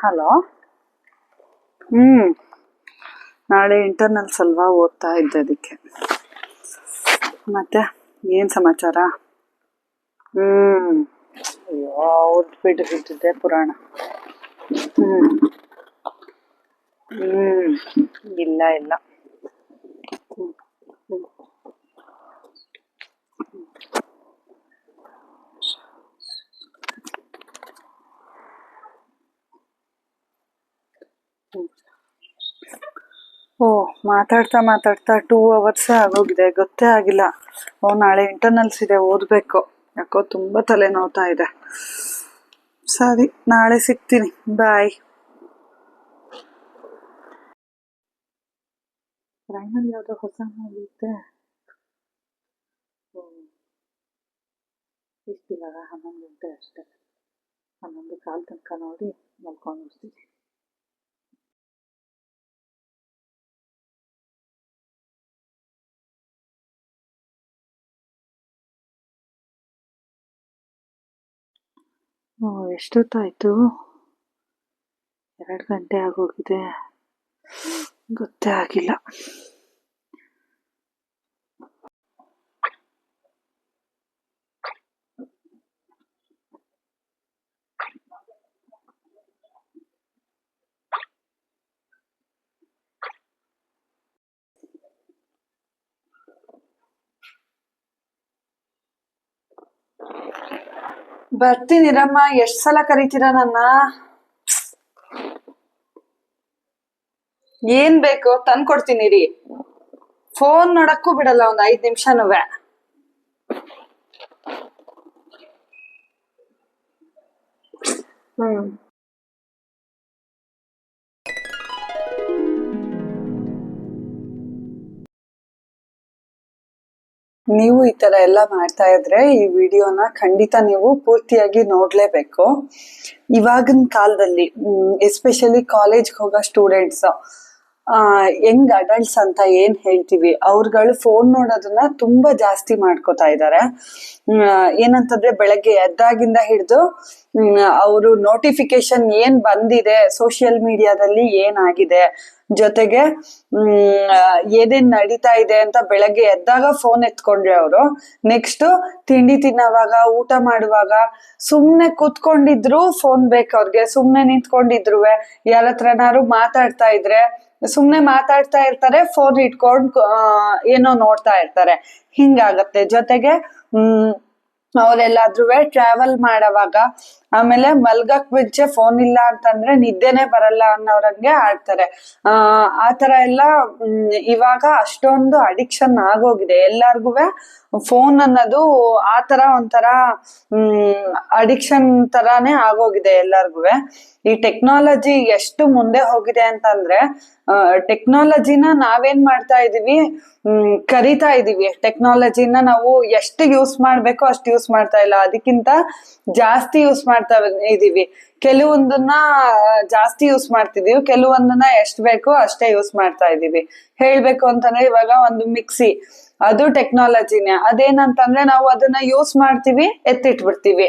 Hello? ಹ್ಮ್. ನಾಳೆ internals ಅಲ್ವಾ ಓದ್ತಾ ಇದ್ದೆ ಅದಕ್ಕೆ ಮತ್ತೆ ಏನ್ ಸಮಾಚಾರ? ಹ್ಮ್. ಅಯ್ಯೋ ಓದ್ಬಿಟ್ಟು ಬಿಟ್ಟಿದ್ದೆ ಪುರಾಣ. ಹ್ಮ್. ಹ್ಮ್. ಇಲ್ಲ ಇಲ್ಲ ಹ್ಮ್, ಹ್ಮ್. ಓ, ಮಾತಾಡ್ತಾ ಮಾತಾಡ್ತಾ ಟೂ ಅವರ್ಸ್ ಆಗೋಗಿದೆ. ಗೊತ್ತೇ ಆಗಿಲ್ಲ. ಓ, ನಾಳೆ ಇಂಟರ್ನಲ್ಸ್ ಇದೆ, ಓದ್ಬೇಕು. ಯಾಕೋ ತುಂಬಾ ತಲೆ ನೋವ್ತಾ ಇದೆ. ಸರಿ, ನಾಳೆ ಸಿಗ್ತೀನಿ. ಬಾಯ್ ಪ್ರೈಮಲ್ಲಿ ಯಾವುದೋ ಹೊಸ ಮೂವಿ ಇದೆ. ಇಷ್ಟಿವಾಗ ಹನ್ನೊಂದು ಗಂಟೆ ಅಷ್ಟೇ. ಹನ್ನೊಂದು ಕಾಲ್ ತನಕ ನೋಡಿ ಮಲ್ಕೊಂಡು ಬಿಡ್ತೀನಿ ಎಷ್ಟೊತ್ತಾಯ್ತು ಎರಡು ಗಂಟೆ ಆಗೋಗಿದೆ ಗೊತ್ತೇ ಆಗಿಲ್ಲ ಬರ್ತೀನಿರಮ್ಮ ಎಷ್ಟ್ ಸಲ ಕರಿತೀರ ನನ್ನ? ಏನ್ ಬೇಕು ತಂದ್ಕೊಡ್ತೀನಿ ರೀ ಫೋನ್ ನೋಡಕ್ಕೂ ಬಿಡಲ್ಲ, ಒಂದ್ ಐದ್ ನಿಮಿಷನುವೆ. ಹ್ಮ್. ನೀವು ಈ ತರ ಎಲ್ಲ ಮಾಡ್ತಾ ಇದ್ರೆ ಈ ವಿಡಿಯೋನ ಖಂಡಿತ ನೀವು ಪೂರ್ತಿಯಾಗಿ ನೋಡ್ಲೇಬೇಕು. ಇವಾಗಿನ ಕಾಲದಲ್ಲಿ ಎಸ್ಪೆಷಲಿ ಕಾಲೇಜ್ ಹೋಗೋ ಸ್ಟೂಡೆಂಟ್ಸ್ ಯಂಗ್ ಅಡಲ್ಟ್ಸ್ ಅಂತ ಏನ್ ಹೇಳ್ತೀವಿ, ಅವ್ರುಗಳು ಫೋನ್ ನೋಡೋದನ್ನ ತುಂಬಾ ಜಾಸ್ತಿ ಮಾಡ್ಕೋತಾ ಇದ್ದಾರೆ ಏನಂತಂದ್ರೆ ಬೆಳಗ್ಗೆ ಎದ್ದಾಗಿಂದ ಹಿಡಿದು ಅವರು ನೋಟಿಫಿಕೇಶನ್ ಏನ್ ಬಂದಿದೆ ಸೋಷಿಯಲ್ ಮೀಡಿಯಾದಲ್ಲಿ ಏನಾಗಿದೆ ಜೊತೆಗೆ, ಹ್ಮ್ ಏನೇನ್ ನಡೀತಾ ಇದೆ ಅಂತ ಬೆಳಗ್ಗೆ ಎದ್ದಾಗ ಫೋನ್ ಎತ್ಕೊಂಡ್ರೆ ಅವರು. ನೆಕ್ಸ್ಟ್ ತಿಂಡಿ ತಿನ್ನೋವಾಗ, ಊಟ ಮಾಡುವಾಗ ಸುಮ್ನೆ ಕೂತ್ಕೊಂಡಿದ್ರು ಫೋನ್ ಬೇಕು ಅವ್ರಿಗೆ. ಸುಮ್ನೆ ನಿಂತ್ಕೊಂಡಿದ್ರು ಯಾರ ಹತ್ರನಾರು ಮಾತಾಡ್ತಾ ಇದ್ರೆ, ಸುಮ್ನೆ ಮಾತಾಡ್ತಾ ಇರ್ತಾರೆ ಫೋನ್ ಇಟ್ಕೊಂಡ್ ಏನೋ ನೋಡ್ತಾ ಇರ್ತಾರೆ. ಹಿಂಗಾಗತ್ತೆ. ಜೊತೆಗೆ, ಹ್ಮ್ ಅವರೆಲ್ಲಾದ್ರೂ ಟ್ರಾವೆಲ್ ಮಾಡೋವಾಗ ಆಮೇಲೆ ಮಲ್ಗಕ್ ಮುಂಚೆ ಫೋನ್ ಇಲ್ಲ ಅಂತಂದ್ರೆ ನಿದ್ದೆನೆ ಬರಲ್ಲ ಅನ್ನೋರಂಗೆ ಆಡ್ತಾರೆ. ಆ ತರ ಎಲ್ಲ ಇವಾಗ ಅಷ್ಟೊಂದು ಅಡಿಕ್ಷನ್ ಆಗೋಗಿದೆ. ಎಲ್ಲಾರ್ಗು ಫೋನ್ ಅನ್ನೋದು ಆ ತರ ಒಂಥರ ಅಡಿಕ್ಷನ್ ತರಾನೇ ಆಗೋಗಿದೆ ಎಲ್ಲಾರ್ಗು ಈ ಟೆಕ್ನಾಲಜಿ ಎಷ್ಟು ಮುಂದೆ ಹೋಗಿದೆ ಅಂತಂದ್ರೆ ಟೆಕ್ನಾಲಜಿನ ನಾವೇನ್ ಮಾಡ್ತಾ ಇದೀವಿ, ಹ್ಮ್, ಕರಿತಾ ಇದೀವಿ. ಟೆಕ್ನಾಲಜಿನ ನಾವು ಎಷ್ಟು ಯೂಸ್ ಮಾಡ್ಬೇಕೋ ಅಷ್ಟು ಯೂಸ್ ಮಾಡ್ತಾ ಇಲ್ಲ. ಅದಕ್ಕಿಂತ ಜಾಸ್ತಿ ಯೂಸ್ ಮಾಡ್ತಾ ಇದೀವಿ. ಕೆಲವೊಂದನ್ನ ಜಾಸ್ತಿ ಯೂಸ್ ಮಾಡ್ತಿದೀವಿ ಕೆಲವೊಂದನ್ನ ಎಷ್ಟ್ ಬೇಕೋ ಅಷ್ಟೇ ಯೂಸ್ ಮಾಡ್ತಾ ಇದೀವಿ. ಹೇಳ್ಬೇಕು ಅಂತಂದ್ರೆ ಇವಾಗ ಒಂದು ಮಿಕ್ಸಿ, ಅದು ಟೆಕ್ನಾಲಜಿನೇ ಅದೇನಂತಂದ್ರೆ ನಾವು ಅದನ್ನ ಯೂಸ್ ಮಾಡ್ತೀವಿ, ಎತ್ತಿಟ್ಬಿಡ್ತೀವಿ.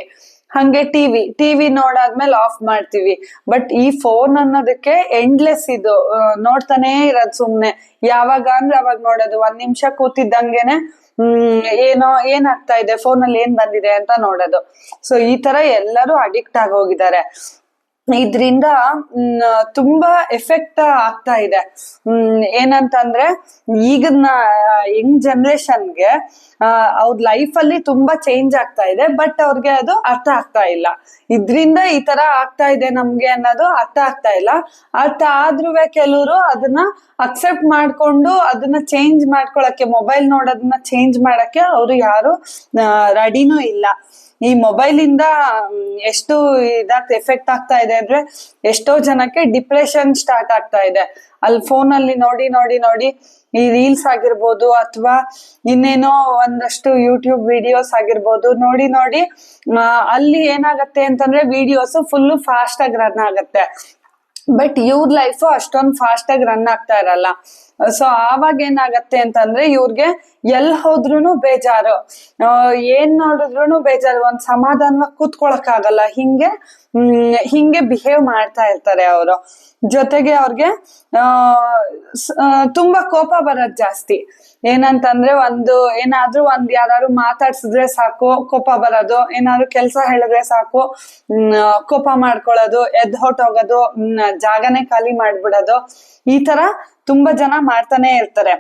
ಹಂಗೆ ಟಿವಿ ಟಿವಿ ನೋಡಾದ್ಮೇಲೆ ಆಫ್ ಮಾಡ್ತೀವಿ. ಬಟ್ ಈ ಫೋನ್ ಅನ್ನೋದಕ್ಕೆ ಎಂಡ್ಲೆಸ್ ಇದು ನೋಡ್ತಾನೆ ಇರೋದು ಸುಮ್ನೆ. ಯಾವಾಗ ಅಂದ್ರೆ ಅವಾಗ ನೋಡೋದು. ಒಂದ್ ನಿಮಿಷ ಕೂತಿದ್ದಂಗೆನೆ ಹ್ಮ್, ಏನೋ, ಏನಾಗ್ತಾ ಇದೆ? ಫೋನಲ್ಲಿ ಏನ್ ಬಂದಿದೆ ಅಂತ ನೋಡೋದು. ಸೊ ಈ ತರ ಎಲ್ಲರೂ ಅಡಿಕ್ಟ್ ಆಗೋಗಿದ್ದಾರೆ ಇದ್ರಿಂದ ತುಂಬಾ ಎಫೆಕ್ಟ್ ಆಗ್ತಾ ಇದೆ. ಹ್ಮ್ ಏನಂತಂದ್ರೆ, ಈಗಿನ ಯಂಗ್ ಜನರೇಷನ್ಗೆ ಅವ್ರ ಲೈಫ್ ಅಲ್ಲಿ ತುಂಬಾ ಚೇಂಜ್ ಆಗ್ತಾ ಇದೆ ಬಟ್ ಅವ್ರಿಗೆ ಅದು ಅರ್ಥ ಆಗ್ತಾ ಇಲ್ಲ. ಇದ್ರಿಂದ ಈ ತರ ಆಗ್ತಾ ಇದೆ ನಮ್ಗೆ ಅನ್ನೋದು ಅರ್ಥ ಆಗ್ತಾ ಇಲ್ಲ. ಅರ್ಥ ಆದ್ರೂ ಕೆಲವರು ಅದನ್ನ ಅಕ್ಸೆಪ್ಟ್ ಮಾಡ್ಕೊಂಡು, ಅದನ್ನ ಚೇಂಜ್ ಮಾಡ್ಕೊಳಕ್ಕೆ ಮೊಬೈಲ್ ನೋಡೋದನ್ನ ಚೇಂಜ್ ಮಾಡಕ್ಕೆ ಅವರು ಯಾರು ರೆಡಿನೂ ಇಲ್ಲ. ಈ ಮೊಬೈಲ್ ಇಂದ ಎಷ್ಟು ಇದಾಗ್ ಎಫೆಕ್ಟ್ ಆಗ್ತಾ ಇದೆ ಅಂದ್ರೆ ಎಷ್ಟೋ ಜನಕ್ಕೆ ಡಿಪ್ರೆಷನ್ ಸ್ಟಾರ್ಟ್ ಆಗ್ತಾ ಇದೆ. ಅಲ್ಲಿ ಫೋನ್ ಅಲ್ಲಿ ನೋಡಿ ನೋಡಿ ನೋಡಿ ಈ ರೀಲ್ಸ್ ಆಗಿರ್ಬೋದು ಅಥವಾ ಇನ್ನೇನೋ ಒಂದಷ್ಟು ಯೂಟ್ಯೂಬ್ ವಿಡಿಯೋಸ್ ಆಗಿರ್ಬೋದು ನೋಡಿ ನೋಡಿ ಅಲ್ಲಿ ಏನಾಗತ್ತೆ ಅಂತಂದ್ರೆ ವಿಡಿಯೋಸ್ ಫುಲ್ ಫಾಸ್ಟ್ ಆಗಿ ರನ್ ಆಗತ್ತೆ. ಬಟ್ ಇವ್ರ ಲೈಫು ಅಷ್ಟೊಂದು ಫಾಸ್ಟ್ ಆಗಿ ರನ್ ಆಗ್ತಾ ಇರಲ್ಲ. ಸೊ ಆವಾಗ ಏನಾಗತ್ತೆ ಅಂತಂದ್ರೆ ಇವ್ರಿಗೆ ಎಲ್ ಹೋದ್ರುನು ಬೇಜಾರು. ಏನ್ ನೋಡಿದ್ರು ಬೇಜಾರು. ಒಂದ್ ಸಮಾಧಾನವಾಗಿ ಕೂತ್ಕೊಳಕ್ ಆಗಲ್ಲ ಹಿಂಗೆ ಹಿಂಗೆ ಬಿಹೇವ್ ಮಾಡ್ತಾ ಇರ್ತಾರೆ ಅವರು. ಜೊತೆಗೆ ಅವ್ರಿಗೆ ತುಂಬಾ ಕೋಪ ಬರೋದ್ ಜಾಸ್ತಿ. ಏನಂತಂದ್ರೆ ಒಂದು, ಏನಾದ್ರೂ ಒಂದ್ ಯಾರು ಮಾತಾಡ್ಸಿದ್ರೆ ಸಾಕು, ಕೋಪ ಬರೋದು. ಏನಾದ್ರು ಕೆಲಸ ಹೇಳಿದ್ರೆ ಸಾಕು ಕೋಪ ಮಾಡ್ಕೊಳ್ಳೋದು ಎದ್ ಹೊಟ್ಟೋಗೋದು ಜಾಗನೇ ಖಾಲಿ ಮಾಡ್ಬಿಡೋದು. ಈ ತರ ತುಂಬಾ ಜನ ಮಾಡ್ತಾನೆ ಇರ್ತಾರೆ.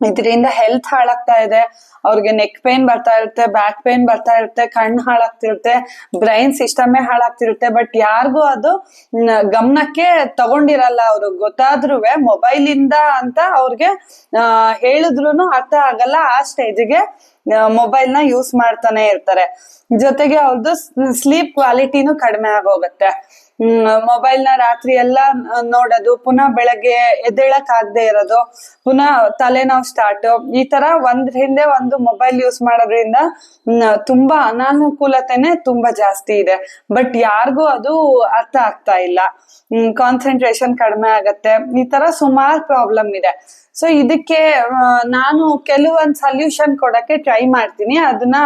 ಇದರಿಂದ ಹೆಲ್ತ್ ಹಾಳಾಗ್ತಾ ಇದೆ. ಅವ್ರಿಗೆ ನೆಕ್ ಪೇನ್ ಬರ್ತಾ ಇರುತ್ತೆ ಬ್ಯಾಕ್ ಪೇನ್ ಬರ್ತಾ ಇರುತ್ತೆ ಕಣ್ಣು ಹಾಳಾಗ್ತಿರುತ್ತೆ ಬ್ರೈನ್ ಸಿಸ್ಟಮೇ ಹಾಳಾಗ್ತಿರುತ್ತೆ ಬಟ್ ಯಾರಿಗೂ ಅದು ಗಮನಕ್ಕೆ ತಗೊಂಡಿರಲ್ಲ ಅವರು. ಗೊತ್ತಾದ್ರೂ ಮೊಬೈಲ್ ಇಂದ ಅಂತ ಅವ್ರಿಗೆ ಆ, ಹೇಳಿದ್ರುನು ಅರ್ಥ ಆಗಲ್ಲ. ಆ ಸ್ಟೇಜ್ಗೆ ಮೊಬೈಲ್ನ ಯೂಸ್ ಮಾಡ್ತಾನೆ ಇರ್ತಾರೆ. ಜೊತೆಗೆ ಅವ್ರದ್ದು ಸ್ಲೀಪ್ ಕ್ವಾಲಿಟಿನೂ ಕಡಿಮೆ ಆಗೋಗುತ್ತೆ. ಮೊಬೈಲ್ನ ರಾತ್ರಿ ಎಲ್ಲ ನೋಡೋದು, ಪುನಃ ಬೆಳಗ್ಗೆ ಎದ್ದೇಳಕ್ ಆಗದೆ ಇರೋದು, ಪುನಃ ತಲೆನೋವು ಸ್ಟಾರ್ಟ್ ಈ ತರ ಒಂದ್ ಹಿಂದೆ ಒಂದು ಮೊಬೈಲ್ ಯೂಸ್ ಮಾಡೋದ್ರಿಂದ ತುಂಬಾ ಅನಾನುಕೂಲತೆನೆ ತುಂಬಾ ಜಾಸ್ತಿ ಇದೆ. ಬಟ್ ಯಾರಿಗೂ ಅದು ಅರ್ಥ ಆಗ್ತಾ ಇಲ್ಲ. ಕಾನ್ಸಂಟ್ರೇಷನ್ ಕಡಿಮೆ ಆಗತ್ತೆ. ಈ ತರ ಸುಮಾರು ಪ್ರಾಬ್ಲಮ್ ಇದೆ. ಸೊ ಇದಕ್ಕೆ ನಾನು ಕೆಲವೊಂದು ಸೊಲ್ಯೂಷನ್ ಕೊಡಕ್ಕೆ ಟ್ರೈ ಮಾಡ್ತೀನಿ. ಅದನ್ನ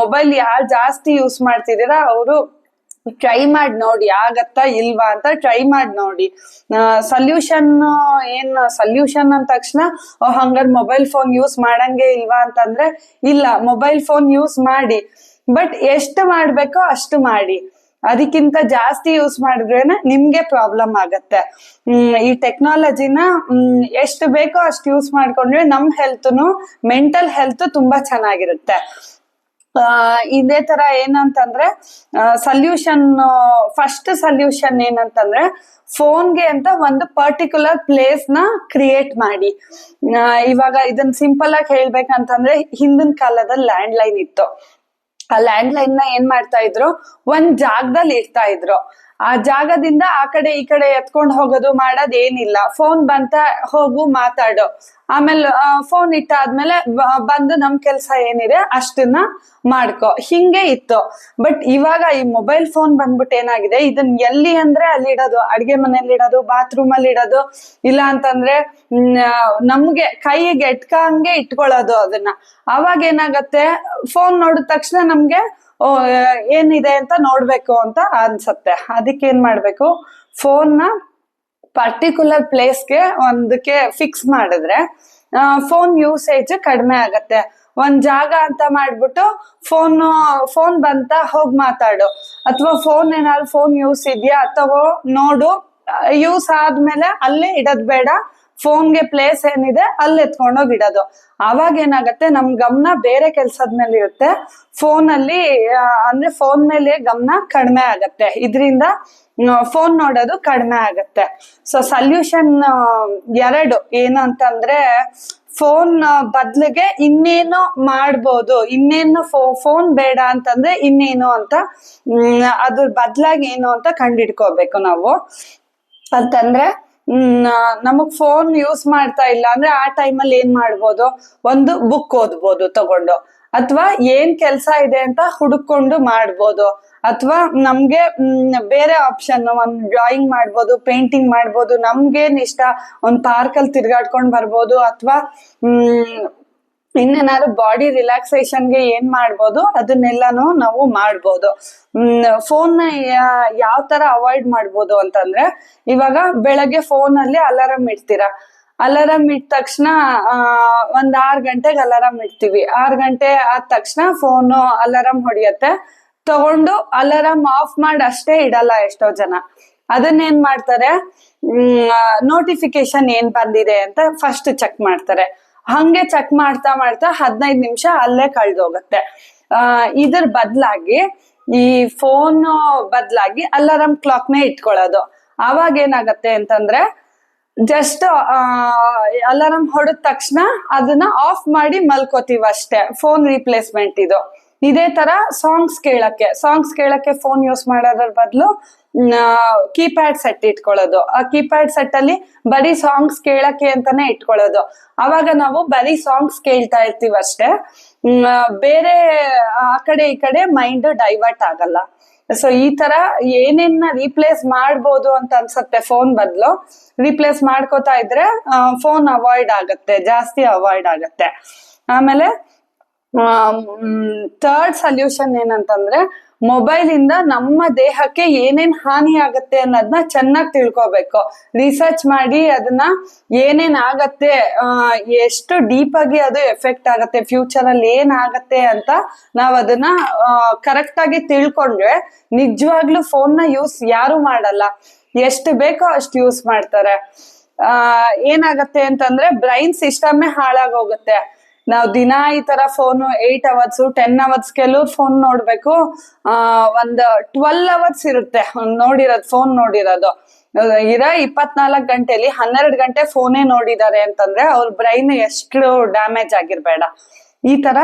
ಮೊಬೈಲ್ ಯಾರು ಜಾಸ್ತಿ ಯೂಸ್ ಮಾಡ್ತಿದ್ದೀರಾ, ಅವರು ಟ್ರೈ ಮಾಡಿ ನೋಡಿ ಆಗತ್ತಾ ಇಲ್ವಾ ಅಂತ ಟ್ರೈ ಮಾಡಿ ನೋಡಿ. ಸೊಲ್ಯೂಷನ್ ಏನ್ ಸೊಲ್ಯೂಷನ್ ಅಂದ ತಕ್ಷಣ ಓ, ಮೊಬೈಲ್ ಫೋನ್ ಯೂಸ್ ಮಾಡಂಗೆ ಇಲ್ವಾ ಅಂತಂದ್ರೆ ಇಲ್ಲ ಮೊಬೈಲ್ ಫೋನ್ ಯೂಸ್ ಮಾಡಿ. ಬಟ್ ಎಷ್ಟು ಮಾಡ್ಬೇಕೋ ಅಷ್ಟು ಮಾಡಿ. ಅದಕ್ಕಿಂತ ಜಾಸ್ತಿ ಯೂಸ್ ಮಾಡಿದ್ರೇನೆ ನಿಮ್ಗೆ ಪ್ರಾಬ್ಲಮ್ ಆಗತ್ತೆ. ಈ ಟೆಕ್ನಾಲಜಿನ ಎಷ್ಟು ಬೇಕೋ ಅಷ್ಟು ಯೂಸ್ ಮಾಡ್ಕೊಂಡ್ರೆ ನಮ್ ಹೆಲ್ತ್ನು ಮೆಂಟಲ್ ಹೆಲ್ತ್ ತುಂಬಾ ಚೆನ್ನಾಗಿರುತ್ತೆ. ಇದೇ ತರ ಏನಂತಂದ್ರೆ ಸಲ್ಯೂಷನ್ ಫಸ್ಟ್ ಸಲ್ಯೂಷನ್ ಏನಂತಂದ್ರೆ ಫೋನ್ಗೆ ಅಂತ ಒಂದು ಪರ್ಟಿಕ್ಯುಲರ್ ಪ್ಲೇಸ್ನ ಕ್ರಿಯೇಟ್ ಮಾಡಿ. ಇವಾಗ ಇದನ್ನ ಸಿಂಪಲ್ ಆಗಿ ಹೇಳ್ಬೇಕಂತಂದ್ರೆ, ಹಿಂದಿನ ಕಾಲದಲ್ಲಿ ಲ್ಯಾಂಡ್ ಲೈನ್ ಇತ್ತು. ಆ ಲ್ಯಾಂಡ್ ಲೈನ್ನ ಏನ್ ಮಾಡ್ತಾ ಇದ್ರು? ಒಂದ್ ಜಾಗದಲ್ಲಿ ಇರ್ತಾ ಇದ್ರು. ಆ ಜಾಗದಿಂದ ಆ ಕಡೆ ಈ ಕಡೆ ಎತ್ಕೊಂಡು ಹೋಗೋದು ಮಾಡೋದ್ ಏನಿಲ್ಲ. ಫೋನ್ ಬಂತ ಹೋಗು, ಮಾತಾಡು. ಆಮೇಲೆ ಫೋನ್ ಇಟ್ಟಾದ್ಮೇಲೆ ಬಂದು ನಮ್ ಕೆಲ್ಸ ಏನಿದೆ ಅಷ್ಟನ್ನ ಮಾಡ್ಕೋ. ಹಿಂಗೆ ಇತ್ತು. ಬಟ್ ಇವಾಗ ಈ ಮೊಬೈಲ್ ಫೋನ್ ಬಂದ್ಬಿಟ್ಟು ಏನಾಗಿದೆ? ಇದನ್ ಎಲ್ಲಿ ಅಂದ್ರೆ ಅಲ್ಲಿ ಇಡೋದು. ಅಡ್ಗೆ ಮನೇಲಿ ಇಡೋದು ಬಾತ್ರೂಮ್ ಅಲ್ಲಿ ಇಡೋದು. ಇಲ್ಲ ಅಂತಂದ್ರೆ ನಮ್ಗೆ ಕೈಗೆ ಎಟ್ಕಂಗೆ ಇಟ್ಕೊಳ್ಳೋದು ಅದನ್ನ. ಅವಾಗ ಏನಾಗತ್ತೆ? ಫೋನ್ ನೋಡಿದ ತಕ್ಷಣ ನಮ್ಗೆ ಏನಿದೆ ಅಂತ ನೋಡ್ಬೇಕು ಅಂತ ಅನ್ಸತ್ತೆ. ಅದಕ್ಕೆ ಏನ್ ಮಾಡ್ಬೇಕು? ಫೋನ್ನ ಪರ್ಟಿಕ್ಯುಲರ್ ಪ್ಲೇಸ್ಗೆ ಒಂದಕ್ಕೆ ಫಿಕ್ಸ್ ಮಾಡಿದ್ರೆ ಫೋನ್ ಯೂಸೇಜ್ ಕಡಿಮೆ ಆಗತ್ತೆ. ಒಂದ್ ಜಾಗ ಅಂತ ಮಾಡ್ಬಿಟ್ಟು ಫೋನ್ ಫೋನ್ ಬಂತ ಹೋಗ್ ಮಾತಾಡು. ಅಥವಾ ಫೋನ್ ಏನಾದ್ರು ಫೋನ್ ಯೂಸ್ ಇದೆಯಾ ಅಥವಾ ನೋಡು. ಯೂಸ್ ಆದ್ಮೇಲೆ ಅಲ್ಲೇ ಇಡದ್ ಬೇಡ. ಫೋನ್ಗೆ ಪ್ಲೇಸ್ ಏನಿದೆ, ಅಲ್ಲಿ ಎತ್ಕೊಂಡೋಗಿ ಇಡೋದು. ಅವಾಗ ಏನಾಗತ್ತೆ, ನಮ್ ಗಮನ ಬೇರೆ ಕೆಲ್ಸದ ಮೇಲೆ ಇರುತ್ತೆ. ಫೋನ್ ಅಲ್ಲಿ ಅಂದ್ರೆ ಫೋನ್ ಮೇಲೆ ಗಮನ ಕಡಿಮೆ ಆಗತ್ತೆ. ಇದರಿಂದ ಫೋನ್ ನೋಡೋದು ಕಡಿಮೆ ಆಗತ್ತೆ. ಸೊ ಸಲ್ಯೂಷನ್ ಎರಡು. ಏನು ಅಂತಂದ್ರೆ ಫೋನ್ ಬದ್ಲಿಗೆ ಇನ್ನೇನು ಮಾಡ್ಬೋದು. ಇನ್ನೇನು ಫೋನ್ ಬೇಡ ಅಂತಂದ್ರೆ ಇನ್ನೇನು ಅಂತ ಅದ್ರ ಬದ್ಲಾಗಿ ಏನು ಅಂತ ಕಂಡಿಡ್ಕೋಬೇಕು ನಾವು. ಅಂತಂದ್ರೆ ನಮಗ್ ಫೋನ್ ಯೂಸ್ ಮಾಡ್ತಾ ಇಲ್ಲ ಅಂದ್ರೆ ಆ ಟೈಮಲ್ಲಿ ಏನ್ ಮಾಡ್ಬೋದು? ಒಂದು ಬುಕ್ ಓದ್ಬೋದು ತಗೊಂಡು. ಅಥವಾ ಏನ್ ಕೆಲ್ಸ ಇದೆ ಅಂತ ಹುಡುಕೊಂಡು ಮಾಡ್ಬೋದು. ಅಥವಾ ನಮ್ಗೆ ಬೇರೆ ಆಪ್ಷನ್ ಒಂದ್ ಡ್ರಾಯಿಂಗ್ ಮಾಡ್ಬೋದು ಪೇಂಟಿಂಗ್ ಮಾಡ್ಬೋದು ನಮ್ಗೇನ್ ಇಷ್ಟ ಒಂದ್ ಪಾರ್ಕಲ್ಲಿ ತಿರ್ಗಾಡ್ಕೊಂಡ್ ಬರ್ಬೋದು, ಅಥವಾ ಇನ್ನೇನಾದ್ರು ಬಾಡಿ ರಿಲ್ಯಾಕ್ಸೇಷನ್ಗೆ ಏನ್ ಮಾಡ್ಬೋದು, ಅದನ್ನೆಲ್ಲಾನು ನಾವು ಮಾಡ್ಬೋದು. ಫೋನ್ನ ಯಾವ ತರ ಅವಾಯ್ಡ್ ಮಾಡ್ಬೋದು ಅಂತಂದ್ರೆ, ಇವಾಗ ಬೆಳಗ್ಗೆ ಫೋನ್ ಅಲ್ಲಿ ಅಲಾರಾಮ್ ಇಡ್ತೀರಾ? ಅಲಾರಾಮ್ ಇಟ್ಟ ತಕ್ಷಣ ಒಂದ್ ಆರ್ ಗಂಟೆಗೆ ಅಲಾರಾಮ್ ಇಡ್ತೀವಿ. ಆರ್ ಗಂಟೆ ಆದ ತಕ್ಷಣ ಫೋನು ಅಲಾರಾಮ್ ಹೊಡಿಯತ್ತೆ. ತಗೊಂಡು ಅಲಾರಾಮ್ ಆಫ್ ಮಾಡಿ ಅಷ್ಟೇ ಇಡಲ್ಲ ಎಷ್ಟೋ ಜನ. ಅದನ್ನೇನ್ ಮಾಡ್ತಾರೆ? ನೋಟಿಫಿಕೇಶನ್ ಏನ್ ಬಂದಿದೆ ಅಂತ ಫಸ್ಟ್ ಚೆಕ್ ಮಾಡ್ತಾರೆ. ಹಂಗೆ ಚೆಕ್ ಮಾಡ್ತಾ ಮಾಡ್ತಾ ಹದಿನೈದು ನಿಮಿಷ ಅಲ್ಲೇ ಕಳ್ದೋಗತ್ತೆ. ಆ, ಇದ್ರ ಬದಲಾಗಿ ಈ ಫೋನ್ ಬದ್ಲಾಗಿ ಅಲಾರಾಮ್ ಕ್ಲಾಕ್ನೇ ಇಟ್ಕೊಳ್ಳೋದು. ಅವಾಗ ಏನಾಗತ್ತೆ ಅಂತಂದ್ರೆ ಜಸ್ಟ್ ಅಲಾರಾಮ್ ಹೊಡೆದ ತಕ್ಷಣ ಅದನ್ನ ಆಫ್ ಮಾಡಿ ಮಲ್ಕೋತೀವಿ ಅಷ್ಟೇ ಫೋನ್ ರಿಪ್ಲೇಸ್ಮೆಂಟ್ ಇದು. ಇದೇ ತರ ಸಾಂಗ್ಸ್ ಕೇಳಕ್ಕೆ. ಸಾಂಗ್ಸ್ ಕೇಳಕ್ಕೆ ಫೋನ್ ಯೂಸ್ ಮಾಡೋದ್ರ ಬದಲು ಕೀಪ್ಯಾಡ್ ಸೆಟ್ ಇಟ್ಕೊಳ್ಳೋದು. ಆ ಕೀಪ್ಯಾಡ್ ಸೆಟ್ ಅಲ್ಲಿ ಬರೀ ಸಾಂಗ್ಸ್ ಕೇಳಕ್ಕೆ ಅಂತಾನೆ ಇಟ್ಕೊಳ್ಳೋದು. ಅವಾಗ ನಾವು ಬರೀ ಸಾಂಗ್ಸ್ ಕೇಳ್ತಾ ಇರ್ತೀವಿ ಅಷ್ಟೇ. ಬೇರೆ, ಆ ಕಡೆ ಈ ಕಡೆ ಮೈಂಡ್ ಡೈವರ್ಟ್ ಆಗಲ್ಲ. ಸೊ ಈ ತರ ಏನೇನ ರೀಪ್ಲೇಸ್ ಮಾಡ್ಬೋದು ಅಂತ ಅನ್ಸತ್ತೆ ಫೋನ್ ಬದಲು. ರೀಪ್ಲೇಸ್ ಮಾಡ್ಕೋತಾ ಇದ್ರೆ ಫೋನ್ ಅವಾಯ್ಡ್ ಆಗತ್ತೆ. ಜಾಸ್ತಿ ಅವಾಯ್ಡ್ ಆಗತ್ತೆ. ಆಮೇಲೆ ಥರ್ಡ್ ಸೊಲ್ಯೂಷನ್ ಏನಂತಂದ್ರೆ ಮೊಬೈಲ್ ಇಂದ ನಮ್ಮ ದೇಹಕ್ಕೆ ಏನೇನ್ ಹಾನಿ ಆಗತ್ತೆ ಅನ್ನೋದನ್ನ ಚೆನ್ನಾಗಿ ತಿಳ್ಕೊಬೇಕು. ರಿಸರ್ಚ್ ಮಾಡಿ ಅದನ್ನ ಏನೇನ್ ಆಗತ್ತೆ ಎಷ್ಟು ಡೀಪ್ ಆಗಿ ಅದು ಎಫೆಕ್ಟ್ ಆಗತ್ತೆ ಫ್ಯೂಚರ್ ಅಲ್ಲಿ ಏನ್ ಆಗತ್ತೆ ಅಂತ ನಾವ್ ಅದನ್ನ ಕರೆಕ್ಟ್ ಆಗಿ ತಿಳ್ಕೊಂಡ್ರೆ ನಿಜವಾಗ್ಲೂ ಫೋನ್ನ ಯೂಸ್ ಯಾರು ಮಾಡಲ್ಲ. ಎಷ್ಟು ಬೇಕೋ ಅಷ್ಟು ಯೂಸ್ ಮಾಡ್ತಾರೆ. ಆ, ಏನಾಗತ್ತೆ ಅಂತಂದ್ರೆ ಬ್ರೈನ್ ಸಿಸ್ಟಮ್ ಹಾಳಾಗೋಗುತ್ತೆ ನಾವು ದಿನ ಈ ತರ phone eight hours ten hours ಕೆಲವ್ರು ಫೋನ್ ನೋಡ್ಬೇಕು. ಆ, ಒಂದ್ ಟ್ವೆಲ್ ಅವರ್ಸ್ ಇರುತ್ತೆ. ನೋಡಿರೋದ್ ಫೋನ್ ನೋಡಿರೋದು. ಇರ ಇಪ್ಪತ್ನಾಲ್ಕು ಗಂಟೆಲಿ ಹನ್ನೆರಡು ಗಂಟೆ ಫೋನೇ ನೋಡಿದ್ದಾರೆ ಅಂತಂದ್ರೆ ಅವ್ರ ಬ್ರೈನ್ ಎಷ್ಟು ಡ್ಯಾಮೇಜ್ ಆಗಿರ್ಬೇಡ. ಈ ತರ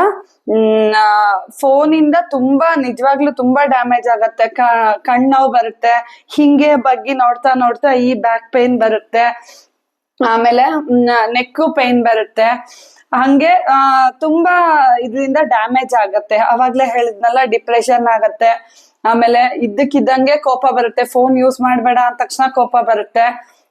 ಫೋನ್ ಇಂದ ತುಂಬಾ, ನಿಜವಾಗ್ಲೂ ತುಂಬಾ ಡ್ಯಾಮೇಜ್ ಆಗತ್ತೆ. ಕ- ಕಣ್ ನೋವು ಬರುತ್ತೆ. ಹಿಂಗೆ ಬಗ್ಗಿ ನೋಡ್ತಾ ನೋಡ್ತಾ ಈ ಬ್ಯಾಕ್ ಪೇನ್ ಬರುತ್ತೆ. ಆಮೇಲೆ ನೆಕ್ಕು ಪೇನ್ ಬರುತ್ತೆ. ಹಂಗೆ ಆ, ತುಂಬಾ ಇದರಿಂದ ಡ್ಯಾಮೇಜ್ ಆಗತ್ತೆ. ಅವಾಗ್ಲೇ ಹೇಳಿದ್ನಲ್ಲ ಡಿಪ್ರೆಷನ್ ಆಗತ್ತೆ. ಆಮೇಲೆ ಇದ್ದಕ್ಕಿದ್ದಂಗೆ ಕೋಪ ಬರುತ್ತೆ. ಫೋನ್ ಯೂಸ್ ಮಾಡ್ಬೇಡ ಅಂದ ತಕ್ಷಣ ಕೋಪ ಬರುತ್ತೆ.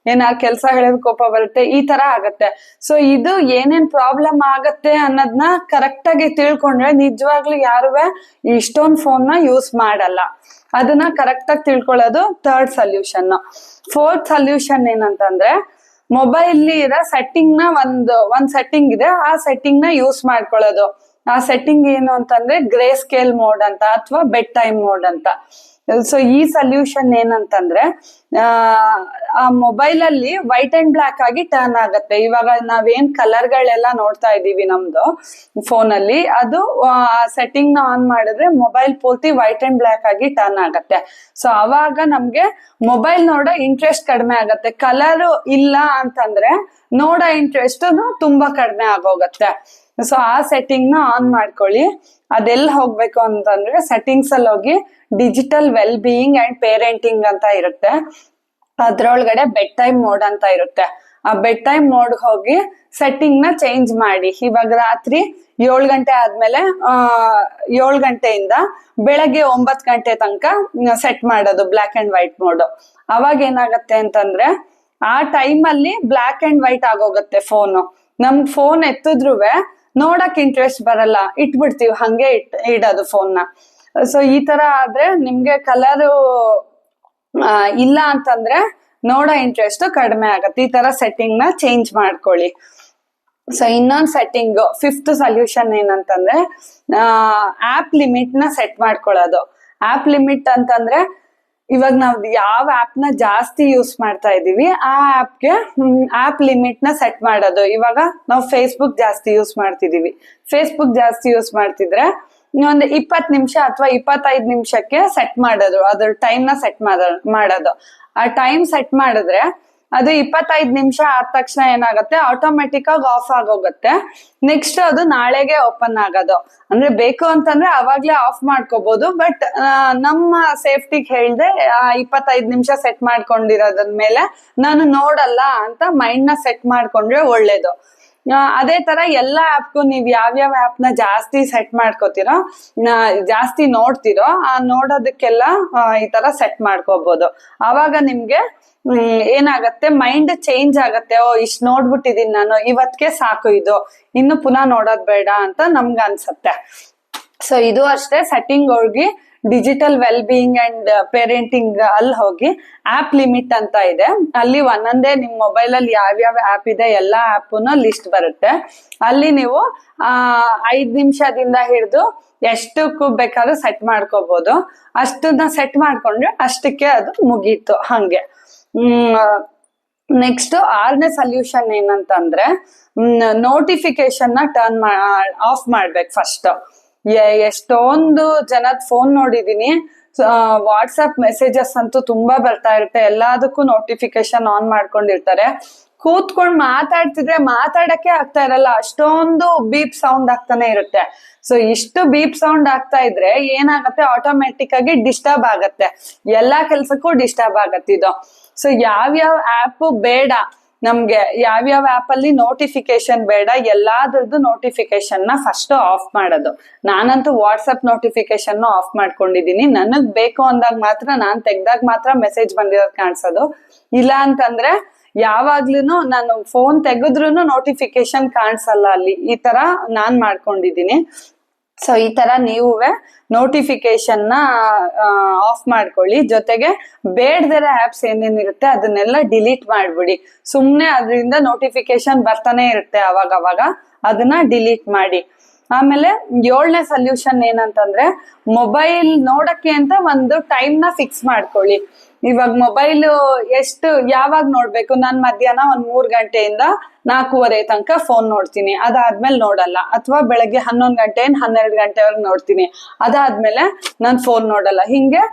ಏನ ಕೆಲಸ ಹೇಳಿದ ಕೋಪ ಬರುತ್ತೆ. ಈ ತರ ಆಗತ್ತೆ. ಸೊ ಇದು ಏನೇನ್ ಪ್ರಾಬ್ಲಮ್ ಆಗತ್ತೆ ಅನ್ನೋದನ್ನ ಕರೆಕ್ಟ್ ಆಗಿ ತಿಳ್ಕೊಂಡ್ರೆ ನಿಜವಾಗ್ಲೂ ಯಾರುವೆ ಇಷ್ಟೊಂದು ಫೋನ್ನ ಯೂಸ್ ಮಾಡಲ್ಲ. ಅದನ್ನ ಕರೆಕ್ಟ್ ಆಗಿ ತಿಳ್ಕೊಳ್ಳೋದು ಥರ್ಡ್ ಸೊಲ್ಯೂಷನ್ ಫೋರ್ತ್ ಸೊಲ್ಯೂಷನ್ ಏನಂತಂದ್ರೆ ಮೊಬೈಲ್ ಇರೋ ಸೆಟ್ಟಿಂಗ್ನ ಒಂದು, ಒಂದ್ ಸೆಟ್ಟಿಂಗ್ ಇದೆ. ಆ ಸೆಟ್ಟಿಂಗ್ನ ಯೂಸ್ ಮಾಡ್ಕೊಳ್ಳೋದು. ಆ ಸೆಟ್ಟಿಂಗ್ ಏನು ಅಂತಂದ್ರೆ ಗ್ರೇ ಸ್ಕೇಲ್ ಮೋಡ್ ಅಂತ ಅಥವಾ ಬೆಡ್ ಟೈಮ್ ಮೋಡ್ ಅಂತ. ಸೊ ಈ ಸೊಲ್ಯೂಷನ್ ಏನಂತಂದ್ರೆ ಆ, ಮೊಬೈಲ್ ಅಲ್ಲಿ ವೈಟ್ ಅಂಡ್ ಬ್ಲಾಕ್ ಆಗಿ ಟರ್ನ್ ಆಗತ್ತೆ. ಇವಾಗ ನಾವೇನ್ ಕಲರ್ ಗಳೆಲ್ಲ ನೋಡ್ತಾ ಇದೀವಿ ನಮ್ದು ಫೋನ್ ಅಲ್ಲಿ ಅದು ಸೆಟ್ಟಿಂಗ್ನ ಆನ್ ಮಾಡಿದ್ರೆ ಮೊಬೈಲ್ ಪೂರ್ತಿ ವೈಟ್ ಅಂಡ್ ಬ್ಲಾಕ್ ಆಗಿ ಟರ್ನ್ ಆಗತ್ತೆ. ಸೊ ಅವಾಗ ನಮ್ಗೆ ಮೊಬೈಲ್ ನೋಡೋ ಇಂಟ್ರೆಸ್ಟ್ ಕಡಿಮೆ ಆಗತ್ತೆ. ಕಲರ್ ಇಲ್ಲ ಅಂತಂದ್ರೆ ನೋಡೋ ಇಂಟ್ರೆಸ್ಟ್ ತುಂಬಾ ಕಡಿಮೆ ಆಗೋಗತ್ತೆ. ಸೊ ಆ ಸೆಟ್ಟಿಂಗ್ನ ಆನ್ ಮಾಡ್ಕೊಳ್ಳಿ. ಅದೆಲ್ಲ ಹೋಗ್ಬೇಕು ಅಂತಂದ್ರೆ ಸೆಟ್ಟಿಂಗ್ಸ್ ಅಲ್ಲಿ ಹೋಗಿ digital well being and parenting ಅಂತ ಇರುತ್ತೆ. ಅದ್ರೊಳಗಡೆ ಬೆಡ್ ಟೈಮ್ ಮೋಡ್ ಅಂತ ಇರುತ್ತೆ. ಆ ಬೆಡ್ ಟೈಮ್ ಮೋಡ್ ಹೋಗಿ ಸೆಟ್ಟಿಂಗ್ನ ಚೇಂಜ್ ಮಾಡಿ. ಇವಾಗ ರಾತ್ರಿ ಏಳು ಗಂಟೆ ಆದ್ಮೇಲೆ ಏಳು ಗಂಟೆಯಿಂದ ಬೆಳಗ್ಗೆ ಒಂಬತ್ತು ಗಂಟೆ ತನಕ ಸೆಟ್ ಮಾಡೋದು ಬ್ಲ್ಯಾಕ್ ಅಂಡ್ ವೈಟ್ ಮೋಡ್ ಅವಾಗ ಏನಾಗತ್ತೆ ಅಂತಂದ್ರೆ ಆ ಟೈಮ್ ಅಲ್ಲಿ ಬ್ಲ್ಯಾಕ್ ಅಂಡ್ ವೈಟ್ ಆಗೋಗುತ್ತೆ ಫೋನು ನಮ್ ಫೋನ್ ಎತ್ತಿದ್ರುವೆ ನೋಡಕ್ ಇಂಟ್ರೆಸ್ಟ್ ಬರಲ್ಲ. ಇಟ್ಬಿಡ್ತೀವಿ, ಹಂಗೆ ಇಟ್, ಇಡೋದು ಫೋನ್ನ ಸೊ ಈ ತರ ಆದ್ರೆ ನಿಮ್ಗೆ ಕಲರು ಇಲ್ಲ ಅಂತಂದ್ರೆ ನೋಡೋ ಇಂಟ್ರೆಸ್ಟ್ ಕಡಿಮೆ ಆಗತ್ತೆ. ಈ ತರ ಸೆಟ್ಟಿಂಗ್ನ ಚೇಂಜ್ ಮಾಡ್ಕೊಳ್ಳಿ. ಸೊ ಇನ್ನೊಂದು ಸೆಟ್ಟಿಂಗ್ ಫಿಫ್ತ್ ಸೊಲ್ಯೂಷನ್ ಏನಂತಂದ್ರೆ ಆಪ್ ಲಿಮಿಟ್ನ ಸೆಟ್ ಮಾಡ್ಕೊಳ್ಳೋದು. ಆಪ್ ಲಿಮಿಟ್ ಅಂತಂದ್ರೆ ಇವಾಗ ನಾವು ಯಾವ ಆಪ್ನ ಜಾಸ್ತಿ ಯೂಸ್ ಮಾಡ್ತಾ ಇದೀವಿ, ಆ ಆಪ್ಗೆ ಆಪ್ ಲಿಮಿಟ್ನ ಸೆಟ್ ಮಾಡೋದು. ಇವಾಗ ನಾವು ಫೇಸ್ಬುಕ್ ಜಾಸ್ತಿ ಯೂಸ್ ಮಾಡ್ತಿದೀವಿ. ಫೇಸ್ಬುಕ್ ಜಾಸ್ತಿ ಯೂಸ್ ಮಾಡ್ತಿದ್ರೆ ಒಂದು ಇಪ್ಪತ್ ನಿಮಿಷ ಅಥವಾ ಇಪ್ಪತ್ತೈದು ನಿಮಿಷಕ್ಕೆ ಸೆಟ್ ಮಾಡೋದು. ಅದ್ರ ಟೈಮ್ನ ಸೆಟ್ ಮಾಡೋದು. ಆ ಟೈಮ್ ಸೆಟ್ ಮಾಡಿದ್ರೆ ಅದು ಇಪ್ಪತ್ತೈದು ನಿಮಿಷ ಆದ ತಕ್ಷಣ ಏನಾಗುತ್ತೆ? ಆಟೋಮೆಟಿಕ್ ಆಗಿ ಆಫ್ ಆಗೋಗುತ್ತೆ. ನೆಕ್ಸ್ಟ್ ಅದು ನಾಳೆಗೆ ಓಪನ್ ಆಗೋದು. ಅಂದ್ರೆ ಬೇಕು ಅಂತಂದ್ರೆ ಅವಾಗ್ಲೇ ಆಫ್ ಮಾಡ್ಕೋಬಹುದು ಬಟ್ ನಮ್ಮ ಸೇಫ್ಟಿಗೆ ಹೇಳ್ದೆ ಇಪ್ಪತ್ತೈದು ನಿಮಿಷ ಸೆಟ್ ಮಾಡ್ಕೊಂಡಿರೋದ್ರ ಮೇಲೆ ನಾನು ನೋಡಲ್ಲ ಅಂತ ಮೈಂಡ್ನ ಸೆಟ್ ಮಾಡ್ಕೊಂಡ್ರೆ ಒಳ್ಳೇದು. ಅದೇ ತರ ಎಲ್ಲಾ ಆಪ್ಗೂ ನೀವ್ ಯಾವ್ಯಾವ ಆಪ್ನ ಜಾಸ್ತಿ ಸೆಟ್ ಮಾಡ್ಕೋತಿರೋ ಜಾಸ್ತಿ ನೋಡ್ತಿರೋ, ಆ, ನೋಡೋದಕ್ಕೆಲ್ಲ ಈ ತರ ಸೆಟ್ ಮಾಡ್ಕೋಬಹುದು ಅವಾಗ ನಿಮ್ಗೆ ಏನಾಗತ್ತೆ ಮೈಂಡ್ ಚೇಂಜ್ ಆಗತ್ತೆ. ಓ, ಇಷ್ಟ್ ನೋಡ್ಬಿಟ್ಟಿದೀನಿ ನಾನು, ಇವತ್ಗೆ ಸಾಕು ಇದು. ಇನ್ನು ಪುನಃ ನೋಡೋದ್ ಬೇಡ ಅಂತ ನಮ್ಗ ಅನ್ಸತ್ತೆ. ಸೊ ಇದು ಅಷ್ಟೇ ಸೆಟ್ಟಿಂಗ್ ಹೋಗಿ digital well being and parenting ಅಲ್ಲಿ ಹೋಗಿ ಆಪ್ ಲಿಮಿಟ್ ಅಂತ ಇದೆ. ಅಲ್ಲಿ ಒಂದೊಂದೇ ನಿಮ್ ಮೊಬೈಲ್ ಅಲ್ಲಿ ಯಾವ್ಯಾವ ಆಪ್ ಇದೆ, ಎಲ್ಲಾ ಆಪ್ನು ಲಿಸ್ಟ್ ಬರುತ್ತೆ. ಅಲ್ಲಿ ನೀವು ಐದ್ ನಿಮಿಷದಿಂದ ಹಿಡಿದು ಎಷ್ಟಕ್ಕೂ ಬೇಕಾದ್ರೂ ಸೆಟ್ ಮಾಡ್ಕೋಬಹುದು ಅಷ್ಟನ್ನ ಸೆಟ್ ಮಾಡ್ಕೊಂಡ್ರೆ ಅಷ್ಟಕ್ಕೆ ಅದು ಮುಗೀತು ಹಂಗೆ. ನೆಕ್ಸ್ಟ್ ಆರನೇ ಸೊಲ್ಯೂಷನ್ ಏನಂತಂದ್ರೆ ನೋಟಿಫಿಕೇಶನ್ನ ಟರ್ನ್ ಆಫ್ ಮಾಡ್ಬೇಕು ಫಸ್ಟ್ ಎಷ್ಟೊಂದು ಜನದ ಫೋನ್ ನೋಡಿದೀನಿ. ವಾಟ್ಸಪ್ ಮೆಸೇಜಸ್ ಅಂತೂ ತುಂಬಾ ಬರ್ತಾ ಇರುತ್ತೆ. ಎಲ್ಲದಕ್ಕೂ ನೋಟಿಫಿಕೇಶನ್ ಆನ್ ಮಾಡ್ಕೊಂಡಿರ್ತಾರೆ. ಕೂತ್ಕೊಂಡ್ ಮಾತಾಡ್ತಿದ್ರೆ ಮಾತಾಡಕ್ಕೆ ಆಗ್ತಾ ಇರಲ್ಲ. ಅಷ್ಟೊಂದು ಬೀಪ್ ಸೌಂಡ್ ಆಗ್ತಾನೆ ಇರುತ್ತೆ. ಸೊ ಇಷ್ಟು ಬೀಪ್ ಸೌಂಡ್ ಆಗ್ತಾ ಇದ್ರೆ ಏನಾಗತ್ತೆ? ಆಟೋಮೆಟಿಕ್ ಆಗಿ ಡಿಸ್ಟರ್ಬ್ ಆಗತ್ತೆ. ಎಲ್ಲಾ ಕೆಲ್ಸಕ್ಕೂ ಡಿಸ್ಟರ್ಬ್ ಆಗತ್ತೆ ಇದು. ಸೊ ಯಾವ್ಯಾವ ಆಪ್ ಬೇಡ. ನಮ್ಗೆ ಯಾವ್ಯಾವ ಆಪ್ ಅಲ್ಲಿ ನೋಟಿಫಿಕೇಶನ್ ಬೇಡ ಎಲ್ಲಾದ್ರದ್ದು ನೋಟಿಫಿಕೇಶನ್ನ ಫಸ್ಟ್ ಆಫ್ ಮಾಡೋದು. ನಾನಂತೂ ವಾಟ್ಸಪ್ ನೋಟಿಫಿಕೇಶನ್ ಆಫ್ ಮಾಡ್ಕೊಂಡಿದೀನಿ. ನನಗ್ ಬೇಕು ಅಂದಾಗ ಮಾತ್ರ ನಾನ್ ತೆಗ್ದಾಗ ಮಾತ್ರ ಮೆಸೇಜ್ ಬಂದಿರೋದ್ ಕಾಣಿಸೋದು. ಇಲ್ಲ ಅಂತಂದ್ರೆ ಯಾವಾಗ್ಲೂ ನಾನು ಫೋನ್ ತೆಗೆದ್ರು ನೋಟಿಫಿಕೇಶನ್ ಕಾಣಿಸಲ್ಲ ಅಲ್ಲಿ. ಈ ತರ ನಾನ್ ಮಾಡ್ಕೊಂಡಿದೀನಿ. ಸೊ ಈ ತರ ನೀವೇ ನೋಟಿಫಿಕೇಶನ್ನ ಆಫ್ ಮಾಡ್ಕೊಳ್ಳಿ. ಜೊತೆಗೆ ಬೇಡದಿರೋ ಆಪ್ಸ್ ಏನೇನಿರುತ್ತೆ ಅದನ್ನೆಲ್ಲ ಡಿಲೀಟ್ ಮಾಡ್ಬಿಡಿ. ಸುಮ್ನೆ ಅದರಿಂದ ನೋಟಿಫಿಕೇಶನ್ ಬರ್ತಾನೆ ಇರುತ್ತೆ ಅವಾಗ ಅವಾಗ ಅದನ್ನ ಡಿಲೀಟ್ ಮಾಡಿ. ಆಮೇಲೆ ಏಳನೇ ಸೊಲ್ಯೂಷನ್ ಏನಂತಂದ್ರೆ ಮೊಬೈಲ್ ನೋಡಕ್ಕೆ ಅಂತ ಒಂದು ಟೈಮ್ನ ಫಿಕ್ಸ್ ಮಾಡ್ಕೊಳ್ಳಿ. ಇವಾಗ ಮೊಬೈಲ್ ಎಷ್ಟು ಯಾವಾಗ ನೋಡ್ಬೇಕು? ನಾನ್ ಮಧ್ಯಾಹ್ನ ಒಂದ್ ಮೂರ್ ಗಂಟೆಯಿಂದ ನಾಲ್ಕೂವರೆ ತನಕ ಫೋನ್ ನೋಡ್ತೀನಿ. ಅದಾದ್ಮೇಲೆ ನೋಡಲ್ಲ. ಅಥವಾ ಬೆಳಗ್ಗೆ ಹನ್ನೊಂದು ಗಂಟೆ ಹನ್ನೆರಡು ಗಂಟೆವರೆಗೆ ನೋಡ್ತೀನಿ. ಅದಾದ್ಮೇಲೆ ನಾನು ಫೋನ್ ನೋಡಲ್ಲ. ಹಿಂಗೆ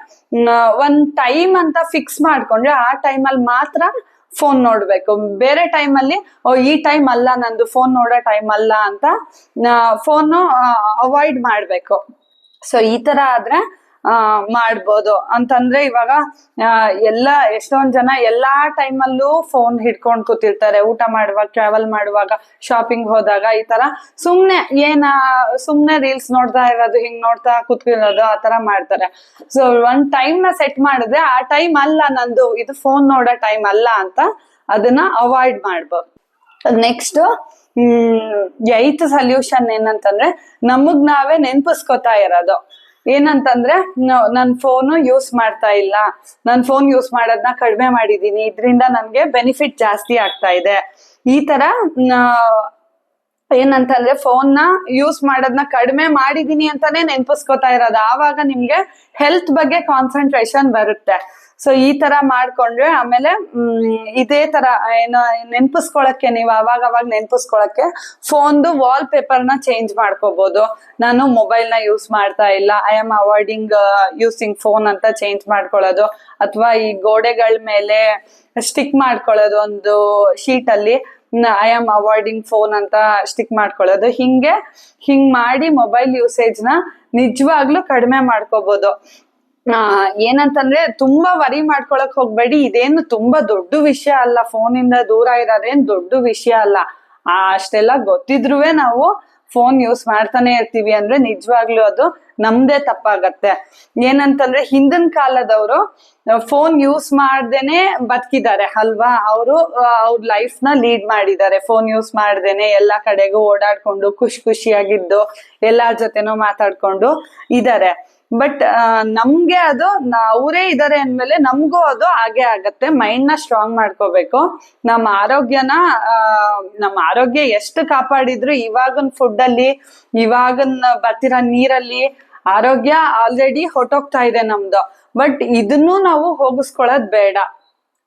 ಒಂದ್ ಟೈಮ್ ಅಂತ ಫಿಕ್ಸ್ ಮಾಡ್ಕೊಂಡ್ರೆ ಆ ಟೈಮಲ್ಲಿ ಮಾತ್ರ ಫೋನ್ ನೋಡ್ಬೇಕು. ಬೇರೆ ಟೈಮಲ್ಲಿ ಓ, ಈ ಟೈಮ್ ಅಲ್ಲ, ನಂದು ಫೋನ್ ನೋಡೋ ಟೈಮ್ ಅಲ್ಲ ಅಂತ ಫೋನು ಅವಾಯ್ಡ್ ಮಾಡ್ಬೇಕು. ಸೊ ಈ ತರ ಆದ್ರೆ ಆ, ಮಾಡ್ಬೋದು. ಅಂತಂದ್ರೆ ಇವಾಗ ಎಲ್ಲ, ಎಷ್ಟೊಂದ್ ಜನ ಎಲ್ಲಾ ಟೈಮಲ್ಲೂ ಫೋನ್ ಹಿಡ್ಕೊಂಡ್ ಕೂತಿರ್ತಾರೆ. ಊಟ ಮಾಡುವಾಗ ಟ್ರಾವೆಲ್ ಮಾಡುವಾಗ ಶಾಪಿಂಗ್ ಹೋದಾಗ ಈ ತರ. ಸುಮ್ನೆ ಏನ, ಸುಮ್ನೆ ರೀಲ್ಸ್ ನೋಡ್ತಾ ಇರೋದು, ಹಿಂಗ್ ನೋಡ್ತಾ ಕೂತ್ಕೊಳ್ಳೋದು, ಆ ತರ ಮಾಡ್ತಾರೆ. ಸೊ ಒಂದ್ ಟೈಮ್ನ ಸೆಟ್ ಮಾಡಿದ್ರೆ ಆ ಟೈಮ್ ಅಲ್ಲ ನಂದು, ಇದು ಫೋನ್ ನೋಡೋ ಟೈಮ್ ಅಲ್ಲ ಅಂತ ಅದನ್ನ ಅವಾಯ್ಡ್ ಮಾಡ್ಬೋದು. ನೆಕ್ಸ್ಟ್ ಹ್ಮ್ ಎಯ್ತ್ ಸೊಲ್ಯೂಷನ್ ಏನಂತಂದ್ರೆ ನಮಗ್ ನಾವೇ ನೆನ್ಪಿಸ್ಕೊತಾ ಇರೋದು. ಏನಂತಂದ್ರೆ ನನ್ ಫೋನ್ ಯೂಸ್ ಮಾಡ್ತಾ ಇಲ್ಲ. ನನ್ ಫೋನ್ ಯೂಸ್ ಮಾಡೋದನ್ನ ಕಡಿಮೆ ಮಾಡಿದೀನಿ. ಇದರಿಂದ ನನ್ಗೆ ಬೆನಿಫಿಟ್ ಜಾಸ್ತಿ ಆಗ್ತಾ ಇದೆ. ಈ ತರ ಏನಂತಂದ್ರೆ ಫೋನ್ನ ಯೂಸ್ ಮಾಡೋದನ್ನ ಕಡಿಮೆ ಮಾಡಿದೀನಿ ಅಂತಾನೆ ನೆನ್ಪಿಸ್ಕೊತಾ ಇರೋದು. ಆವಾಗ ನಿಮ್ಗೆ ಹೆಲ್ತ್ ಬಗ್ಗೆ ಕಾನ್ಸಂಟ್ರೇಷನ್ ಬರುತ್ತೆ. ಸೊ ಈ ತರ ಮಾಡ್ಕೊಂಡ್ರೆ ಆಮೇಲೆ, ಹ್ಮ್, ಇದೇ ತರ, ಏನು, ನೆನ್ಪಿಸ್ಕೊಳಕ್ಕೆ ನೀವು ಅವಾಗ ಅವಾಗ ನೆನ್ಪಿಸ್ಕೊಳಕ್ಕೆ ಫೋನ್ದು ವಾಲ್ ಪೇಪರ್ನ ಚೇಂಜ್ ಮಾಡ್ಕೋಬಹುದು ನಾನು ಮೊಬೈಲ್ನ ಯೂಸ್ ಮಾಡ್ತಾ ಇಲ್ಲ. I am avoiding using phone ಅಂತ ಚೇಂಜ್ ಮಾಡ್ಕೊಳ್ಳೋದು. ಅಥವಾ ಈ ಗೋಡೆಗಳ ಮೇಲೆ ಸ್ಟಿಕ್ ಮಾಡ್ಕೊಳ್ಳೋದು ಒಂದು ಶೀಟ್ ಅಲ್ಲಿ. ಐ ಆಮ್ ಅವಾಯ್ಡಿಂಗ್ ಫೋನ್ ಅಂತ ಸ್ಟಿಕ್ ಮಾಡ್ಕೊಳ್ಳೋದು. ಹಿಂಗೆ, ಹಿಂಗ್ ಮಾಡಿ ಮೊಬೈಲ್ ಯೂಸೇಜ್ನ ನಿಜವಾಗ್ಲೂ ಕಡಿಮೆ ಮಾಡ್ಕೋಬಹುದು ಆ, ಏನಂತಂದ್ರೆ ತುಂಬಾ ವರಿ ಮಾಡ್ಕೊಳಕ್ ಹೋಗ್ಬೇಡಿ. ಇದೇನು ತುಂಬಾ ದೊಡ್ಡ ವಿಷಯ ಅಲ್ಲ. ಫೋನ್ ಇಂದ ದೂರ ಇರೋದೇನ್ ದೊಡ್ಡ ವಿಷಯ ಅಲ್ಲ. ಅಷ್ಟೆಲ್ಲ ಗೊತ್ತಿದ್ರುವೆ ನಾವು ಫೋನ್ ಯೂಸ್ ಮಾಡ್ತಾನೆ ಇರ್ತೀವಿ ಅಂದ್ರೆ ನಿಜವಾಗ್ಲೂ ಅದು ನಮ್ದೇ ತಪ್ಪಾಗತ್ತೆ. ಏನಂತಂದ್ರೆ ಹಿಂದಿನ ಕಾಲದವರು ಫೋನ್ ಯೂಸ್ ಮಾಡ್ದೇನೆ ಬದುಕಿದ್ದಾರೆ ಅಲ್ವಾ? ಅವರು ಅವ್ರ ಲೈಫ್ನ ಲೀಡ್ ಮಾಡಿದ್ದಾರೆ. ಫೋನ್ ಯೂಸ್ ಮಾಡ್ದೇನೆ ಎಲ್ಲಾ ಕಡೆಗೂ ಓಡಾಡ್ಕೊಂಡು ಖುಷಿ ಖುಷಿಯಾಗಿದ್ದು ಎಲ್ಲಾರ್ ಜೊತೆನೂ ಮಾತಾಡ್ಕೊಂಡು ಇದಾರೆ. ಬಟ್ ನಮ್ಗೆ ಅದು ಅವರೇ ಇದಾರೆ ಅಂದ್ಮೇಲೆ ನಮಗೂ ಅದು ಹಾಗೆ ಆಗತ್ತೆ. ಮೈಂಡ್ನ ಸ್ಟ್ರಾಂಗ್ ಮಾಡ್ಕೋಬೇಕು. ನಮ್ಮ ಆರೋಗ್ಯನ ನಮ್ಮ ಆರೋಗ್ಯ ಎಷ್ಟು ಕಾಪಾಡಿದ್ರು ಇವಾಗನ್ ಫುಡ್ ಅಲ್ಲಿ, ಇವಾಗಿನ ಬರ್ತಿರೋ ನೀರಲ್ಲಿ ಆರೋಗ್ಯ ಆಲ್ರೆಡಿ ಹೊಟ್ಟೋಗ್ತಾ ಇದೆ ನಮ್ದು. ಬಟ್ ಇದನ್ನು ನಾವು ಹೋಗಿಸ್ಕೊಳ್ಳೋದ್ ಬೇಡ.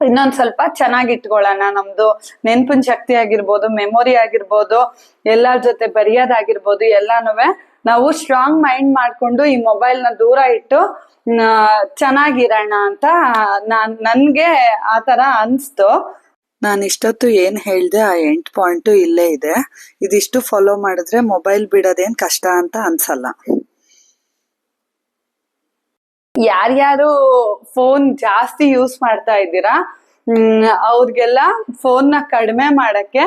ಇನ್ನೊಂದ್ ಸ್ವಲ್ಪ ಚೆನ್ನಾಗಿ ಇಟ್ಕೊಳ್ಳೋಣ. ನಮ್ದು ನೆನ್ಪಿನ ಶಕ್ತಿ ಆಗಿರ್ಬೋದು ಮೆಮೊರಿ ಆಗಿರ್ಬೋದು, ಎಲ್ಲಾರ್ ಜೊತೆ ಬರೆಯೋದಾಗಿರ್ಬೋದು ಎಲ್ಲಾನುವೆ ನಾವು ಸ್ಟ್ರಾಂಗ್ ಮೈಂಡ್ ಮಾಡ್ಕೊಂಡು ಈ ಮೊಬೈಲ್ನ ದೂರ ಇಟ್ಟು ಚೆನ್ನಾಗಿರೋಣ ಅಂತ ನಾನ್, ನನ್ಗೆ ಆ ತರ ಅನ್ಸ್ತು. ನಾನು ಇಷ್ಟೊತ್ತು ಏನ್ ಹೇಳ್ದೆ ಆ ಎಂಟ್ ಪಾಯಿಂಟು ಇಲ್ಲೇ ಇದೆ. ಇದಿಷ್ಟು ಫಾಲೋ ಮಾಡಿದ್ರೆ ಮೊಬೈಲ್ ಬಿಡೋದೇನ್ ಕಷ್ಟ ಅಂತ ಅನ್ಸಲ್ಲ. ಯಾರ್ಯಾರು ಫೋನ್ ಜಾಸ್ತಿ ಯೂಸ್ ಮಾಡ್ತಾ ಇದ್ದೀರಾ ಅವ್ರಿಗೆಲ್ಲ ಫೋನ್ನ ಕಡಿಮೆ ಮಾಡಕ್ಕೆ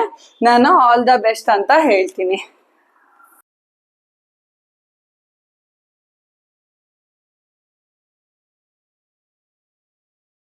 ನಾನು ಆಲ್ ದ ಬೆಸ್ಟ್ ಅಂತ ಹೇಳ್ತೀನಿ.